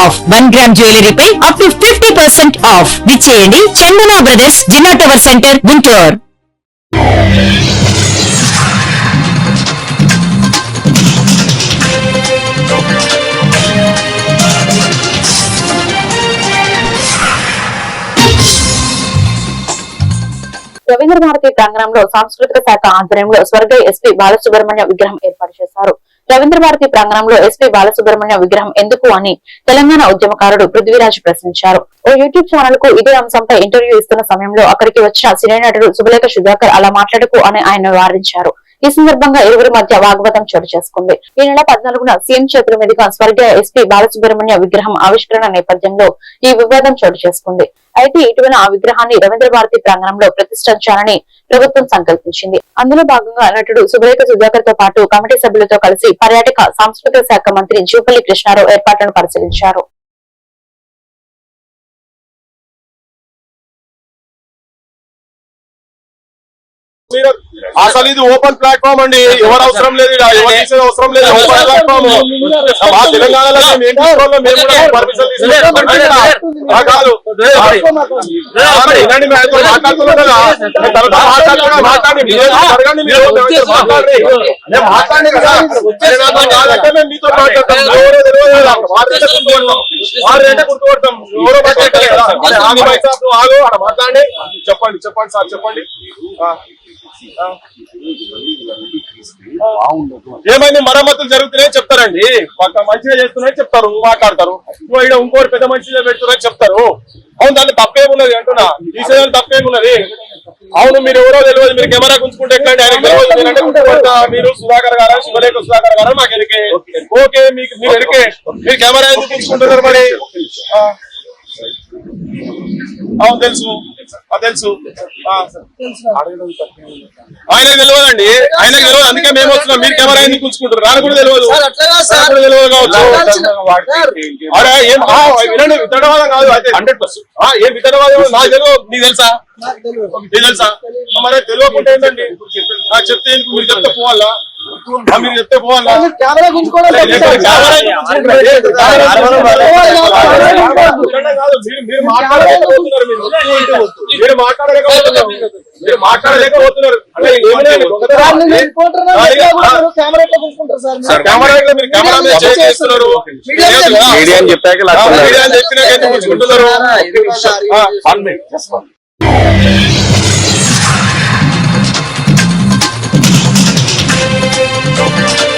off one gram jewellery pi up to fifty percent off. విచ్చేయండి Chandana brothers జిల్లా tower centre Guntur. Ravindra Bharati ప్రాంగణంలో సాంస్కృతిక శాఖ ఆధ్వర్యంలో స్వర్గ ఎస్పీ బాలసుబ్రహ్మణ్య విగ్రహం ఏర్పాటు చేశారు. రవీంద్ర భారతి ప్రాంగణంలో ఎస్పీ బాలసుబ్రహ్మణ్య విగ్రహం ఎందుకు అని తెలంగాణ ఉద్యమకారుడు పృథ్వీరాజ్ ప్రశ్నించారు. ఓ యూట్యూబ్ ఛానల్కు ఇదే అంశంపై ఇంటర్వ్యూ ఇస్తున్న సమయంలో అక్కడికి వచ్చిన సినీ నటుడు సుబలేఖ సుధాకర్ అలా మాట్లాడకు అని ఆయన వారించారు ఈ సందర్భంగా ఇరువురి మధ్య వాగ్వాదం చోటు చేసుకుంది. ఈ నెల పద్నాలుగున సీఎం చేతుల మీదుగా స్వర్గీయ ఎస్పీ బాలసుబ్రహ్మణ్య విగ్రహం ఆవిష్కరణ నేపథ్యంలో ఈ వివాదం చోటు చేసుకుంది. అయితే ఇటీవల ఆ విగ్రహాన్ని రవీంద్ర భారతి ప్రాంగణంలో ప్రతిష్ఠించాలని ప్రభుత్వం సంకల్పించింది. అందులో భాగంగా నటుడు సుబ్రేఖ సుధాకర్తో పాటు కమిటీ సభ్యులతో కలిసి పర్యాటక సాంస్కృతిక శాఖ మంత్రి జూపల్లి కృష్ణారావు ఏర్పాట్లను పరిశీలించారు. అసలు ఇది ఓపెన్ ప్లాట్ఫామ్ అండి. ఎవరు అవసరం లేదు అవసరం లేదు. Open platform. మా తెలంగాణలో కాదు. వినండి, మాట్లాడుతున్నాం మాట్లాడండి. మాట్లాడండి. కాదంటే మేము మీతో మాట్లాడతాం. ఎవరో తెలియదు గుర్తుపడతాం. గుర్తుపడతాం. ఎవరో ఆగు ఆగు. మాట్లాడండి. చెప్పండి చెప్పండి సార్ చెప్పండి. ఏమైంది? మరమ్మతులు జరుగుతున్నాయి చెప్తారండి. పక్క మంచిగా చేస్తున్నాయి చెప్తారు. మాట్లాడతారు. ఇంకో ఈడ ఇంకోటి పెద్ద మంచిగా పెడుతున్నాయి చెప్తారు. అవును దాన్ని తప్పేమున్నది అంటున్నా. తీసేదాన్ని తప్పేమున్నది? అవును మీరు ఎవరో తెలియదు. మీరు కెమెరా గుంచుకుంటే ఎక్కండి తెలియదు గుర్తుపడతా మీరు సుధాకర్ గారా శివరేఖ సుధాకర్ గారా మాకు ఎరికే. ఓకే మీకు మీరు ఎరికే. మీరు కెమెరా ఎందుకు గుంచుకుంటున్నారు మరి. అవును తెలుసు. ఆ, తెలుసు. ఆ. ఆయనకు తెలియదండి. ఆయనకు తెలియదు. అందుకే మేము వస్తున్నాం. మీరు కెమెరా ఎందుకు ఉంచుకుంటారు నాకు కూడా తెలియదు. తెలియదు కావచ్చు. అరే ఏం ఆ, వినండి. విత్తనవాదం కాదు అయితే. Hundred percent. ఏం విత్తనవాదం నాకు తెలియదు. నీకు తెలుసా? నీకు తెలుసా? మరి తెలియకుండా ఏంటండి? నాకు చెప్తే మీరు చెప్తే పోవాలా? మీరు చెప్తే పోవాలా? కెమెరా మీరు- మీరు మాట్లాడలేకపోతున్నారు మీరు. మీరు అంటే కెమెరా మీరు కెమెరా మీద చేస్తున్నారు. మీడియా అని చెప్పాక. మీడియా అని చెప్పినాక 走。